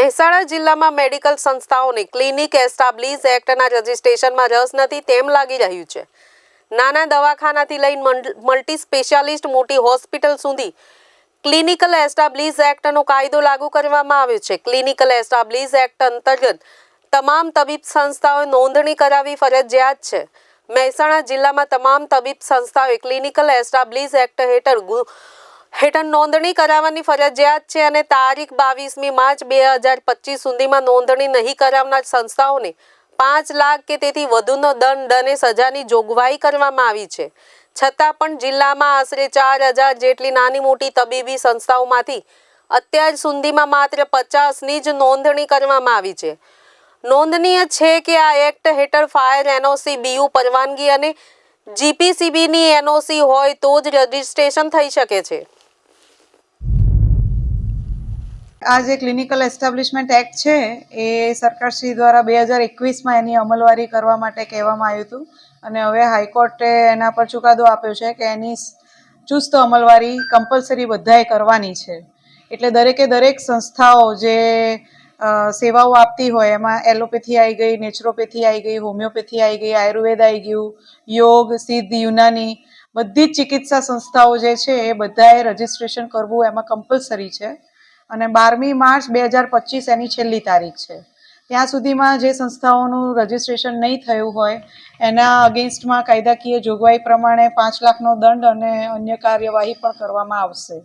મહેસાણા જિલ્લામાં મેડિકલ સંસ્થાઓને clinic establish એક્ટના રજિસ્ટ્રેશનમાં રસ નથી તેમ લાગી રહ્યું છે. નાના દવાખાનાથી લઈને મલ્ટ- સ્પેશિયાલિસ્ટ મોટી હોસ્પિટલ સુધી ક્લિનિકલ એસ્ટાબ્લિશ એક્ટનો કાયદો લાગુ કરવામાં આવ્યો છે. ક્લિનિકલ એસ્ટાબ્લિશ એક્ટ અંતર્ગત તમામ તબીબ સંસ્થાઓએ નોંધણી કરાવવી ફરજિયાત છે. મહેસાણા જિલ્લામાં તમામ તબીબ સંસ્થાઓએ ક્લિનિકલ એસ્ટાબ્લિશ એક્ટ હેઠળ હેઠળ નોંધણી કરાવવાની ફરજિયાત છે અને તારીખ બાવીસમી માર્ચ બે હજાર પચીસ સુધીમાં નોંધણી નહીં કરાવનાર સંસ્થાઓને પાંચ લાખ કે તેથી વધુનો દંડ અને સજાની જોગવાઈ કરવામાં આવી છે. છતાં પણ જિલ્લામાં આશરે ચાર હજાર જેટલી નાની મોટી તબીબી સંસ્થાઓમાંથી અત્યાર સુધીમાં માત્ર પચાસની જ નોંધણી કરવામાં આવી છે. નોંધનીય છે કે આ એક્ટ હેઠળ ફાયર એનઓસી, બીયુ પરવાનગી અને જીપીસીબીની એનઓસી હોય તો જ રજિસ્ટ્રેશન થઈ શકે છે. આ જે ક્લિનિકલ એસ્ટાબ્લિશમેન્ટ એક્ટ છે, એ સરકારશ્રી દ્વારા બે હજાર એકવીસમાં એની અમલવારી કરવા માટે કહેવામાં આવ્યું હતું. અને હવે હાઈકોર્ટે એના પર ચુકાદો આપ્યો છે કે એની ચુસ્ત અમલવારી કમ્પલસરી બધાએ કરવાની છે. એટલે દરેકે દરેક સંસ્થાઓ જે સેવાઓ આપતી હોય, એમાં એલોપેથી આવી ગઈ, નેચરોપેથી આવી ગઈ, હોમિયોપેથી આવી ગઈ, આયુર્વેદ આવી ગયું, યોગ, સિદ્ધ, યુનાની, બધી જ ચિકિત્સા સંસ્થાઓ જે છે, એ બધાએ રજિસ્ટ્રેશન કરવું એમાં કમ્પલસરી છે. અને બારમી માર્ચ બે હજાર પચીસ એની છેલ્લી તારીખ છે. ત્યાં સુધીમાં જે સંસ્થાઓનું રજીસ્ટ્રેશન નહીં થયું હોય, એના અગેન્સ્ટમાં કાયદાકીય જોગવાઈ પ્રમાણે પાંચ લાખનો દંડ અને અન્ય કાર્યવાહી પણ કરવામાં આવશે.